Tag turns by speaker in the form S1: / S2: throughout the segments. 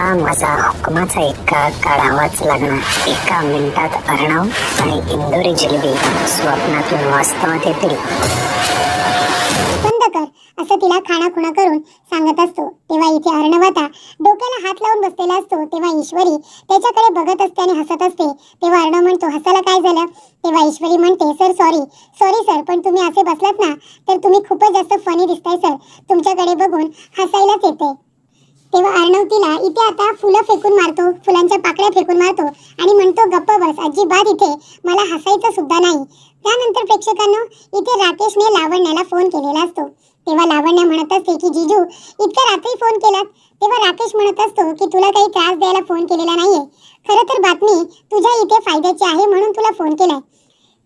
S1: आता माझा हुकमाचा इतका काढावाच लागणार. एका मिनिटात अर्णव आणि इंदोरी जिलबी स्वप्नातून वास्तवात येतील.
S2: बंद कर. असं तिला खाणाखुणा करून सांगत असतो. तेव्हा इथे अर्णव आता डोक्याला हात लावून बसलेला असतो. तेव्हा ईश्वरी त्याच्याकडे बघत असते आणि हसत असते. तेव्हा अर्णव म्हणतो हसायला काय झालं? तेव्हा ईश्वरी म्हणते सर सॉरी सॉरी सर पण तुम्ही असे बसलात ना तर तुम्ही खूपच जास्त फनी दिसताय सर तुमच्याकडे बघून हसायलाच येते. तेव्हा अर्णव तिला इथे आता फुलं फेकून मारतो फुलांच्या पाकळ्या फेकून मारतो आणि म्हणतो गप्प बस अजिबात इथे मला हसायचं सुद्धा नाही. त्यानंतर प्रेक्षकांनो इथे राकेशने लावण्याला फोन केलेला असतो. तेव्हा लावण्य म्हणत असते की जिजू इतक्या रात्री फोन केलात? तेव्हा राकेश म्हणत असतो की तुला काही त्रास द्यायला फोन केलेला नाहीये. खरं तर बातमी तुझ्या इथे फायद्याची आहे म्हणून तुला फोन केलाय.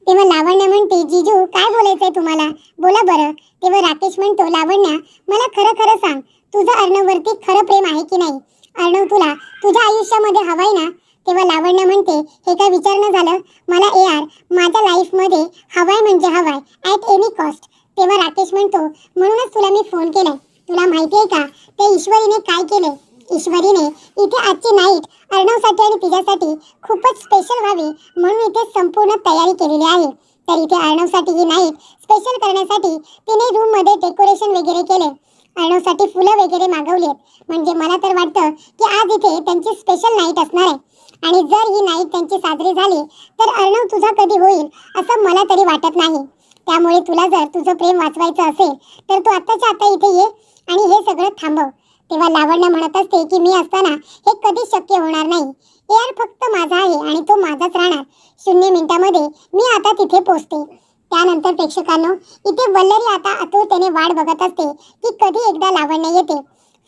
S2: तेव्हा लावण्या म्हणते जिजू काय बोलायचंय तुम्हाला? बोला बरं. तेव्हा राकेश म्हणतो लावण्या मला खरं खरं सांग. तुझं अर्णववरती खरं प्रेम आहे की नाही? अर्णव तुला तुझ्या आयुष्यामध्ये हवाय ना? तेव्हा लावण्य म्हणते हे काय विचारणं झालं? मला ए आर माझ्या लाईफमध्ये हवाय म्हणजे हवाय ॲट एनी कॉस्ट. तेव्हा राकेश म्हणतो म्हणूनच तुला मी फोन केलाय. तुला माहिती आहे का? ते ईश्वरीने काय केले ईश्वरीने इथे आजची नाईट अर्णवसाठी आणि तिच्यासाठी खूपच स्पेशल व्हावी म्हणून इथे संपूर्ण तयारी केलेली आहे. तर इथे अर्णवसाठी ही नाईट स्पेशल करण्यासाठी तिने रूममध्ये डेकोरेशन वगैरे केले अर्णवसाठी फुलं वगैरे मागवली आहेत म्हणजे मला तर वाटतं की आज इथे त्यांची स्पेशल नाईट असणार आहे. आणि जर ही नाईट त्यांची साजरी झाली तर अर्णव तुझा कधी होईल असं मला तरी वाटत नाही. त्यामुळे तुला जर तुझं प्रेम वाचवायचं असेल तर तू आत्ताच्या आता इथे ये आणि हे सगळं थांबव. तेव्हा लावण्य म्हणत असते की मी असताना हे कधीच शक्य होणार नाही. एअर फक्त माझा आहे आणि तो माझाच राहणार. शून्य मिनिटामध्ये मी आता तिथे पोचते. त्यानंतर प्रेक्षकांनो इथे वल्लरी आता आतुरतेने वाट बघत असते की कधी एकदा लावण्य येते.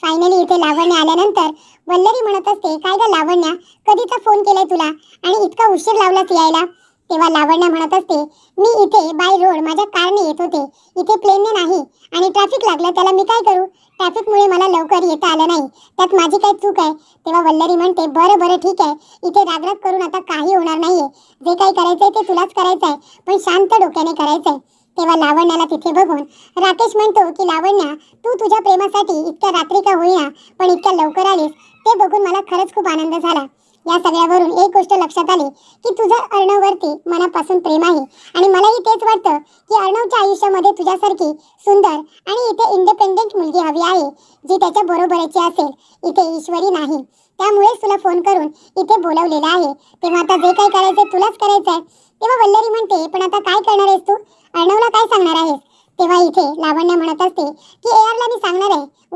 S2: फायनली इथे लावण्य आल्यानंतर वल्लरी म्हणत असते काय ग लावण्या? कधीचा फोन केलाय तुला? आणि इतका उशीर लावलाच यायला? तेव्हा लावण्या म्हणत असते मी इथे बाय रोड माझ्या कारने येत होते. इथे प्लेनने नाही आणि ट्रॅफिक लागलं त्याला मी काय करू? ट्रॅफिकमुळे मला लवकर येता आलं नाही. त्यात माझी काय चूक आहे? तेव्हा वल्लरी म्हणते बरं बरं ठीक आहे. इथे रागराग करून आता काही होणार नाही जे काही करायचं आहे ते तुलाच करायचं आहे पण शांत डोक्याने करायचं आहे तेव्हा लावण्याला तिथे बघून राकेश म्हणतो की लावण्या तू तुझ्या प्रेमासाठी इतक्या रात्री का होईना पण इतक्या लवकर आलीस? ते बघून मला खरंच खूप आनंद झाला. या सगळ्यावरून एक गोष्ट लक्षात आली की तुझं अर्णववरती मनापासून प्रेम आहे. आणि मलाही तेच वाटतं की अर्णवच्या आयुष्यामध्ये तुझ्यासारखी सुंदर आणि इथे इंडिपेंडेंट मुलगी हवी आहे जी त्याच्या बरोबरीची असेल. इथे ईश्वरी नाही. त्यामुळेच तुला फोन करून इथे बोलवलेलं आहे. तेव्हा आता जे काही करायचंय तुलाच करायचं आहे तेव्हा वल्लरी म्हणते पण आता काय करणार आहेस तू? अर्णवला काय सांगणार आहेस? तेव्हा इथे लावण्या म्हणत असते की एआरला मी सांगणार आहे.